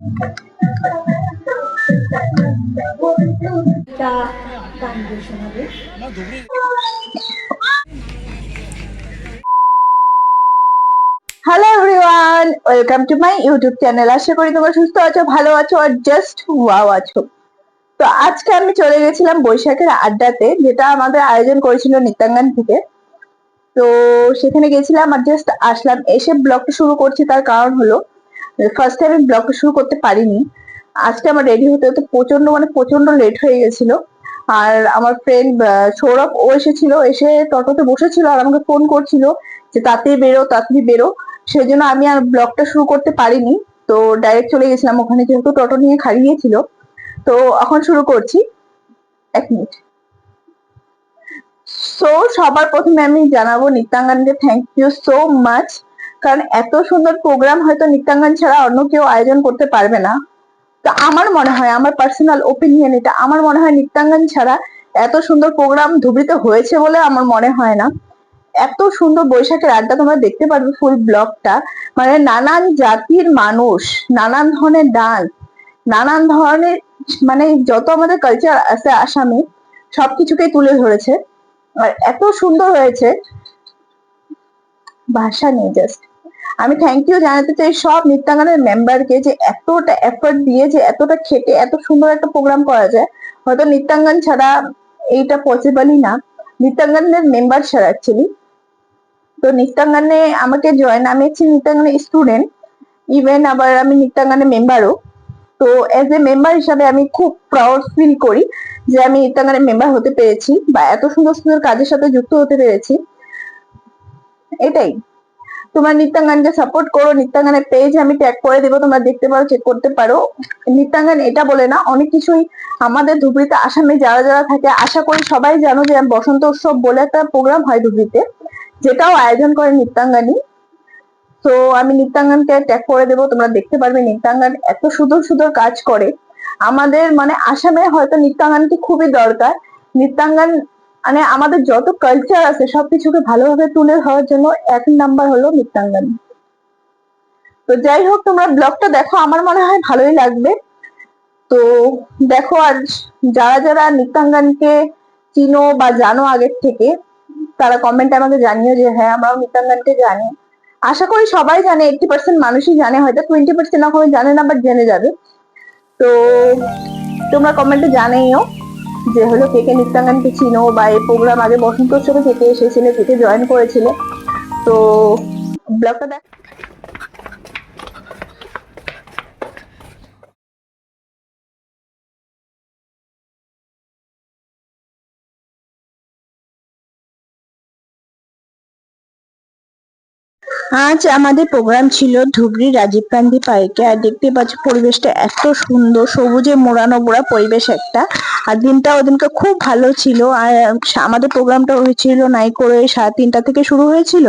Hello everyone welcome to my YouTube channel আশা করি তোমরা সুস্থ আছো, ভালো আছো আর জাস্ট ওয়াও আছো। তো আজকে আমি চলে গেছিলাম বৈশাখের আড্ডাতে, যেটা আমাদের আয়োজন করেছিল নিত্যাঙ্গন থেকে। তো সেখানে গেছিলাম আর জাস্ট আসলাম। এসে ব্লগটা শুরু করছি, তার কারণ হলো ফার্স্ট টাইম আমি ব্লগটা শুরু করতে পারিনি। আজকে আমার রেডি হতে হতে প্রচণ্ড মানে প্রচণ্ড লেট হয়ে গেছিল। আর আমার ফ্রেন্ড সৌরভ, ও এসেছিল। এসে টোটোতে বসেছিল আর আমাকে ফোন করছিল যে তাড়াতাড়ি বেরো তাড়াতাড়ি বেরো। সেই জন্য আমি আর ব্লগটা শুরু করতে পারিনি। তো ডাইরেক্ট চলে গেছিলাম। ওখানে যেহেতু টোটো নিয়ে খাড়িয়েছিল তো এখন শুরু করছি। এক মিনিট সো সবার প্রথমে আমি জানাব নিত্যাঙ্গনকে থ্যাংক ইউ সো মাচ কারণ এত সুন্দর প্রোগ্রাম হয়তো নিত্যাঙ্গন ছাড়া অন্য কেউ আয়োজন করতে পারবে না। তো আমার মনে হয়, আমার পার্সোনাল ওপিনিয়ন এটা, আমার মনে হয় নিত্যাঙ্গন ছাড়া এত সুন্দর প্রোগ্রাম ধুবড়িতে হয়েছে বলে আমার মনে হয় না। এত সুন্দর বৈশাখের আড্ডা তোমরা দেখতে পারবে ফুল ব্লগটা মানে নানান জাতির মানুষ, নানান ধরনের ডান্স, নানান ধরনের মানে যত আমাদের কালচার আছে আসামে সবকিছুকেই তুলে ধরেছে। আর এত সুন্দর হয়েছে। ভাষা নেই জাস্ট আমি থ্যাংক ইউ জানাতে চাই সব নৃত্যাঙ্গনের মেম্বারকে যে এতটা এফর্ট দিয়ে, যে এতটা খেটে, এত সুন্দর একটা প্রোগ্রাম করা যায় হয়তো নৃত্যাঙ্গন ছাড়া এইটা পসিবলই না। নৃত্যাঙ্গনের মেম্বার ছাড়া অ্যাকচুয়ালি তো নৃত্যাঙ্গনে আমাকে জয়েন আমি হচ্ছি নৃত্যাঙ্গনের স্টুডেন্ট ইভেন আবার আমি নৃত্যাঙ্গনের মেম্বারও তো এজ এ মেম্বার হিসাবে আমি খুব প্রাউড ফিল করি যে আমি নৃত্যাঙ্গনের মেম্বার হতে পেরেছি বা এত সুন্দর সুন্দর কাজের সাথে যুক্ত হতে পেরেছি। এটাই। তোমরা নৃত্যাঙ্গনকে সাপোর্ট করো, নৃত্যাঙ্গনের পেজ আমি ট্যাগ করে দেবো, তোমরা দেখতে পারো চেক করতে পারো। নৃত্যাঙ্গন এটা বলে না, অনেক কিছুই আমাদের ধুবড়িতে আসামে যারা যারা থাকে, আশা করি সবাই জানো যে বসন্ত উৎসব বলে একটা প্রোগ্রাম হয় ধুবড়িতে, যেটাও আয়োজন করে নৃত্যাঙ্গনী তো আমি নৃত্যাঙ্গনকে ট্যাগ করে দেবো, তোমরা দেখতে পারবে নৃত্যাঙ্গন এত সুন্দর সুন্দর কাজ করে। আমাদের মানে আসামে হয়তো নৃত্যাঙ্গনটি খুবই দরকার। নৃত্যাঙ্গন মানে আমাদের যত কালচার আছে, সবকিছুকে ভালোভাবে তুলে ধরার জন্য এক নাম্বার হলো নৃত্যাঙ্গন তো যাই হোক, তোমরা ব্লগটা দেখো, আমার মনে হয় ভালোই লাগবে। তো দেখো আর যারা যারা নৃত্যাঙ্গনকে চিনো বা জানো আগের থেকে, তারা কমেন্টে আমাকে জানিও যে হ্যাঁ আমরাও নৃত্যাঙ্গনকে জানি। আশা করি সবাই জানে এইটি পার্সেন্ট মানুষই জানে, হয়তো টোয়েন্টি পার্সেন্ট এখন জানে না বাট জেনে যাবে। তো তোমরা কমেন্টে জানাইও যে হলো কে কে চিনো বা এই প্রোগ্রাম আগে বসন্ত উৎসবে থেকে এসেছিলে, কে কে জয়েন করেছিলে। তো ব্লগটা দেখ। আজ আমাদের প্রোগ্রাম ছিল ধুবড়ি রাজীব গান্ধী পার্কে আর দেখতে পাচ্ছি পরিবেশটা এত সুন্দর, সবুজে মোড়ানো মোড়া পরিবেশ একটা। আর দিনটা ওদিনকে খুব ভালো ছিল। আর আমাদের প্রোগ্রামটা হয়েছিল নাই করে সাড়ে তিনটা থেকে শুরু হয়েছিল।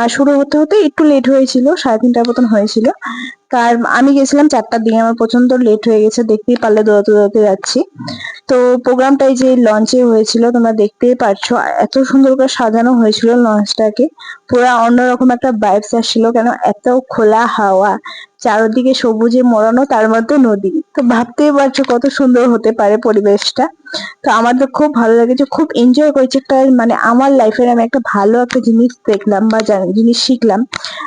আর শুরু হতে হতে একটু লেট হয়েছিল, সাড়ে তিনটার মতন হয়েছিল। তার আমি গেছিলাম চারটার দিকে, আমার প্রচণ্ড লেট হয়ে গেছে, দেখতেই পারলে দৌড়াতে দৌড়াতে যাচ্ছি। তো প্রোগ্রামটাই যে লঞ্চে হয়েছিল, তোমরা দেখতেই আর এত সুন্দর করে সাজানো হয়েছিল লঞ্চটাকে পুরো অন্যরকম একটা ভাইবস আসছিল, কেন এত খোলা হাওয়া চারদিকে সবুজে মোড়ানো, তার মধ্যে নদী। তো ভাবতেই পারছ কত সুন্দর হতে পারে পরিবেশটা। তো আমার তো খুব ভালো লেগেছে, খুব এনজয় করেছি। একটা মানে আমার লাইফের আমি একটা ভালো একটা জিনিস দেখলাম বা জান- জিনিস শিখলাম।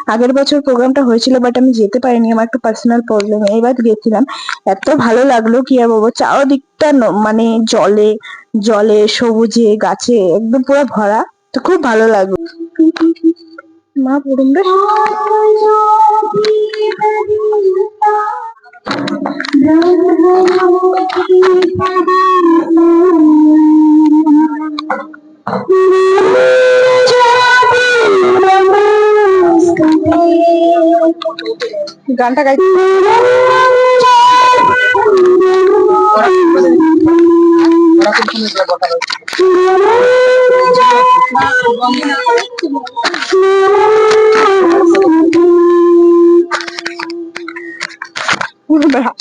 আগের বছর প্রোগ্রামটা হয়েছিল বাট আমি যেতে পারিনি, আমার একটা পার্সোনাল প্রবলেম এবার গেছিলাম, এত ভালো লাগল কি আর বলব, চারদিকটা মানে জলে জলে, সবুজে, গাছে, একদম পুরো ভরা। তো খুব ভালো লাগল। মা পড়ুন রে। গানটা গাই।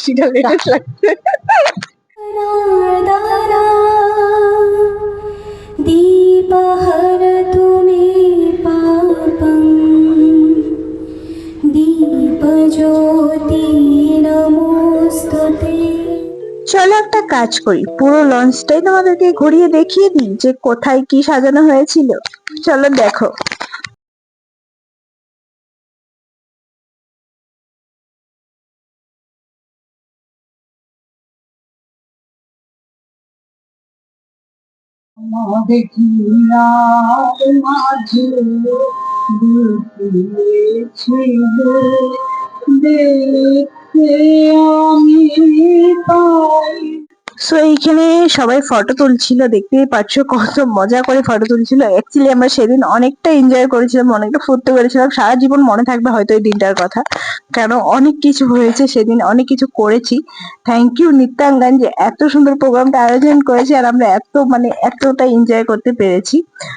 সেটা লেটেস্ট লাগছে দীপহর তুমি পাপং দীপ জ্যোতি চলো একটা কাজ করি। পুরো লঞ্চটাই তোমাদেরকে ঘুরিয়ে দেখিয়ে দিই যে কোথায় কি সাজানো হয়েছিল। চলো দেখো। দেখিয়া মাঝে দেখতে আমি পাই সো এইখানে সবাই ফটো তুলছিল, দেখতেই পাচ্ছ কত মজা করে ফটো তুলছিল। অ্যাকচুয়ালি আমরা সেদিন অনেকটা এনজয় করেছিলাম, অনেকটা ফুর্তি করেছিলাম। সারা জীবন মনে থাকবে হয়তো এই দিনটার কথা। কারণ অনেক কিছু হয়েছে সেদিন, অনেক কিছু করেছি। থ্যাংক ইউ নিত্যাঙ্গান, যে এত সুন্দর প্রোগ্রামটা আয়োজন করেছে আর আমরা এত মানে এতটা এনজয় করতে পেরেছি।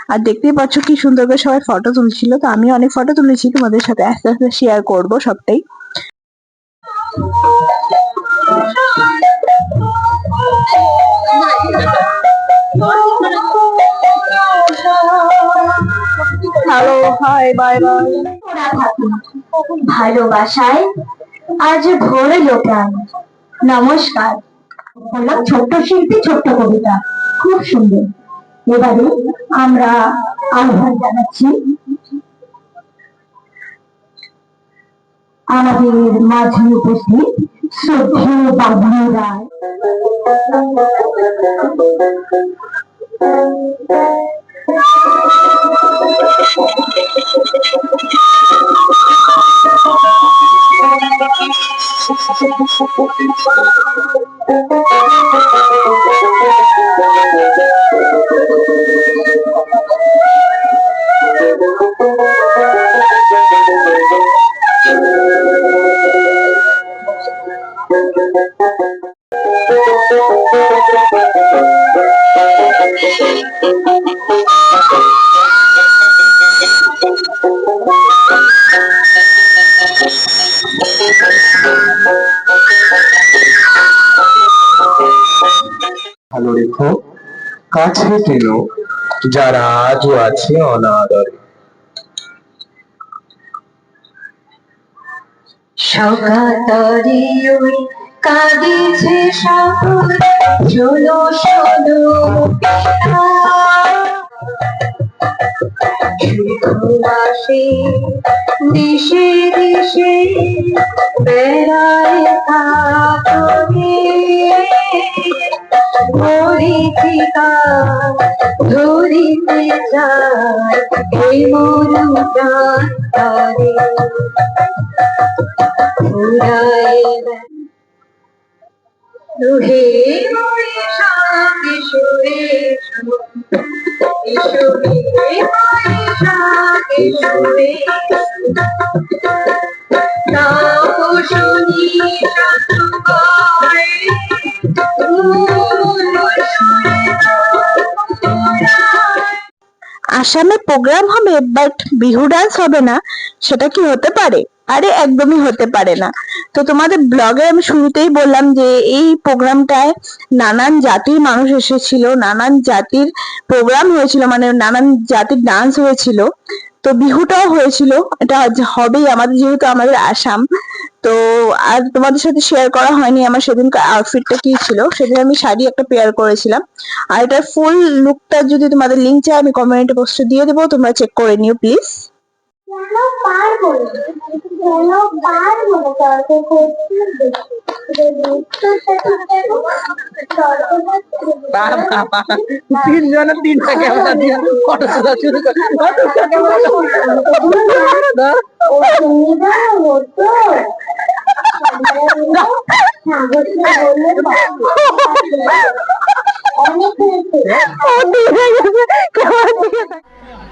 আর দেখতেই পাচ্ছ কি সুন্দর করে সবাই ফটো তুলছিল। তো আমি অনেক ফটো তুলেছি, তোমাদের সাথে আস্তে আস্তে শেয়ার করব সবটাই। হ্যালো হাই বাই বাই ভালোবাসায় আজ ভরে লোকান নমস্কার। বললাম ছোট্ট শিল্পী, ছোট্ট কবিতা। খুব সুন্দর। এবারে আমরা আহ্বান জানাচ্ছি আমাদের মাঝে উপস্থিত শ্রদ্ধেয় বাবলু রায় ভালো রেখো। কাছে টেনো যারা আজও আছে অনাদরে। সকাতরে কাঁদিছে সকল চলো শোনো আসে দেশে দেশে, বেড়ায় কাপড়ে মরিচিকা ধরিতে চায় এই মন প্রাণ তারে আসামে প্রোগ্রাম হবে বাট বিহু ডান্স হবে না সেটা কি হতে পারে? আরে একদমই হতে পারে না। তো তোমাদের ব্লগে আমি শুরুতেই বললাম যে এই প্রোগ্রামটায় নানান জাতির মানুষ এসেছিল, নানান জাতির প্রোগ্রাম হয়েছিল মানে নানান জাতির ডান্স হয়েছিল। তো বিহুটাও হয়েছিল, এটা হবেই, আমাদের যেহেতু আমাদের আসাম। তো আর তোমাদের সাথে শেয়ার করা হয়নি আমার সেদিনকার আউটফিটটা কি ছিল, সেদিন আমি শাড়ি একটা পেয়ার করেছিলাম। আর এটার ফুল লুকটা যদি তোমাদের লিঙ্ক চাই আমি কমেন্টে পোস্টে দিয়ে দেবো, তোমরা চেক করে নিও প্লিজ যেন পার হলো যেন পার তর্ক করতে তিনজনে তিনটা ক্যামেরা দিয়ে ফটো তোলা শুরু করে।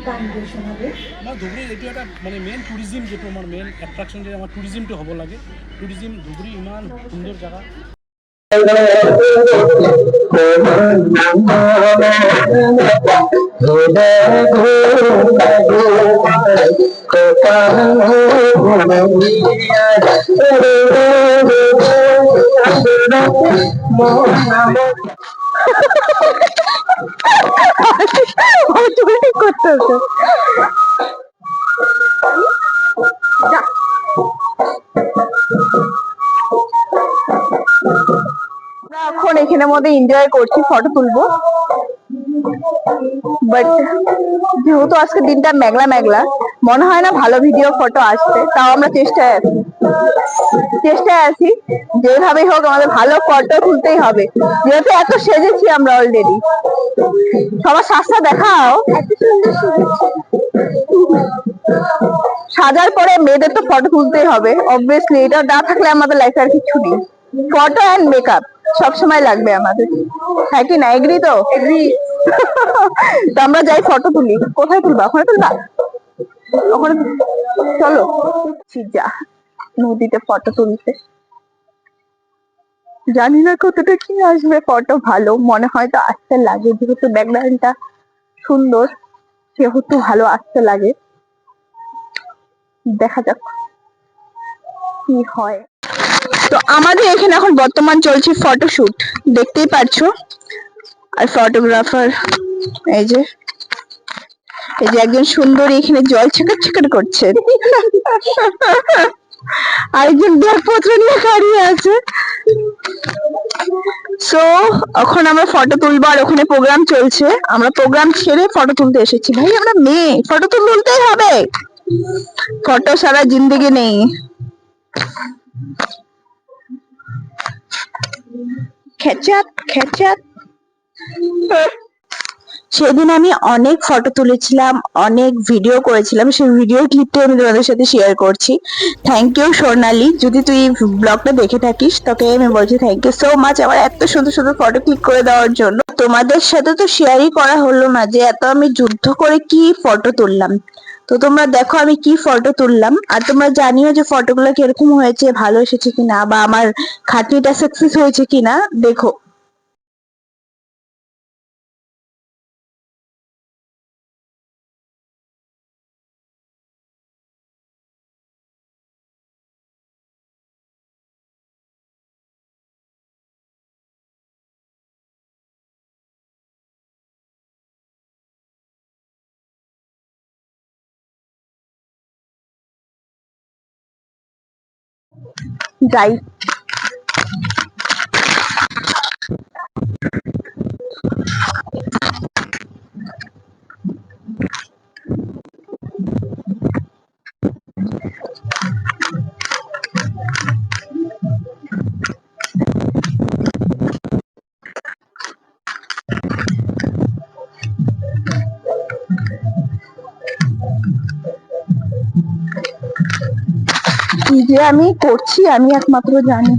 গান দিয়ে শোনাবে। আমাৰ ধুবুৰী এইটো এটা মানে মেইন টুৰিজিম যিটো আমাৰ মেইন এট্ৰেকশ্যন যে আমাৰ টুৰিজিমটো হ'ব লাগে। টুৰিজিম ধুবুৰী ইমান সুন্দৰ জেগা করতে এখন এখানে এখানের মধ্যে এনজয় করছি ফটো তুলবো। বাট যেহেতু আজকে দিনটা মেঘলা মেঘলা, মনে হয় না ভালো ভিডিও ফটো আসবে, তাও আমরা চেষ্টায় আছি। চেষ্টায় আছি। যেভাবেই হোক আমাদের ভালো ফটো তুলতেই হবে। যেহেতু এত সেজেছি আমরা অলরেডি সবার সাজটা দেখাও। সাজার পরে মেয়েদের তো ফটো তুলতেই হবে। অবভিয়াসলি এটা না থাকলে আমাদের লাইফে আর কিছু নেই। ফটো অ্যান্ড মেকআপ সবসময় লাগবে আমাদের। হ্যাঁ কি না এগ্রি তো? এগ্রি তো আমরা যাই ফটো তুলি। কোথায় তুলবা? ওখানে তুলবা? ওখানে চলো। যা। নদীতে ফটো তুলতে। জানি না কতটা কি আসবে ফটো ভালো। মনে হয় তো আসতে লাগে, যেহেতু ব্যাকগ্রাউন্ডটা সুন্দর, সেহেতু ভালো আসতে লাগে। দেখা যাক কি হয়। তো আমাদের এখানে এখন বর্তমান চলছে ফটোশুট দেখতেই পাচ্ছো আর ফটোগ্রাফার এই যে এই যে একজন সুন্দরী এখানে জল ছেকার ছেকার করছে। আরেকজন ব্যাগপত্র নিয়ে দাঁড়িয়ে আছে। সো এখন আমরা ফটো তুলবো আর ওখানে প্রোগ্রাম চলছে। আমরা প্রোগ্রাম ছেড়ে ফটো তুলতে এসেছি। ভাই, আমরা মেয়ে। ফটো তো তুলতেই হবে। ফটো সারা জিন্দগি নেই। খেচাত খেচাত সেদিন আমি অনেক ফটো তুলেছিলাম, অনেক ভিডিও করেছিলাম, সেই ভিডিও ক্লিপটা আমি তোমাদের সাথে শেয়ার করছি। Thank you Sonali. যদি তুই ব্লগটা দেখে থাকিস, তোকে আমি বলছি থ্যাংক ইউ সো মাচ আমার এত সুন্দর সুন্দর ফটো ক্লিক করে দেওয়ার জন্য। তোমাদের সাথে তো শেয়ারই করা হলো না যে এত আমি যুদ্ধ করে কি ফটো তুললাম। তো তোমরা দেখো আমি কি ফটো তুললাম। আর তোমরা জানিও যে ফটোগুলো কীরকম হয়েছে, ভালো এসেছে কিনা, বা আমার খাটনিটা সাকসেস হয়েছে কিনা, দেখো। যাই। যে আমি করছি আমি একমাত্র জানি।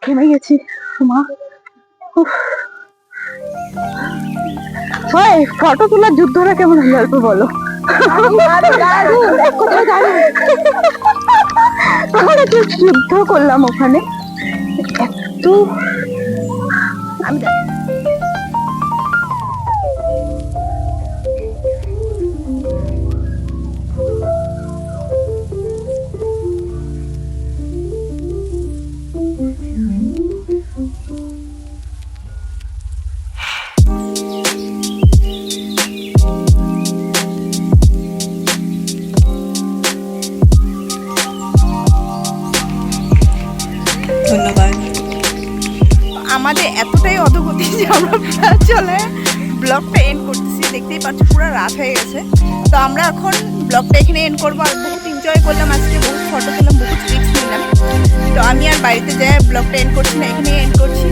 থেমে গেছি মা। হয় ফটো তোলার যুদ্ধটা কেমন হলো? অল্প বলো। যুদ্ধ করলাম ওখানে। এত আমি জানি না। ধন্যবাদ আমাদের এতটাই অধগতি যে আমরা চলে ব্লগটা এন্ড করতেছি। দেখতেই পাচ্ছি পুরো রাত হয়ে গেছে। তো আমরা এখন ব্লগটা এখানে এন্ড করব আর বহুত এনজয় করলাম। আজকে বহুত ফটো তুললাম, বহুত ক্লিপস নিলাম তো আমি আর বাড়িতে যাই, ব্লগটা এন্ড করছি না এখানে এন্ড করছি।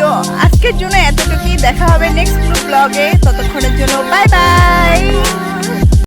তো আজকের জন্য এতটুকুই। দেখা হবে নেক্সট ব্লগে ততক্ষণের জন্য বাই বাই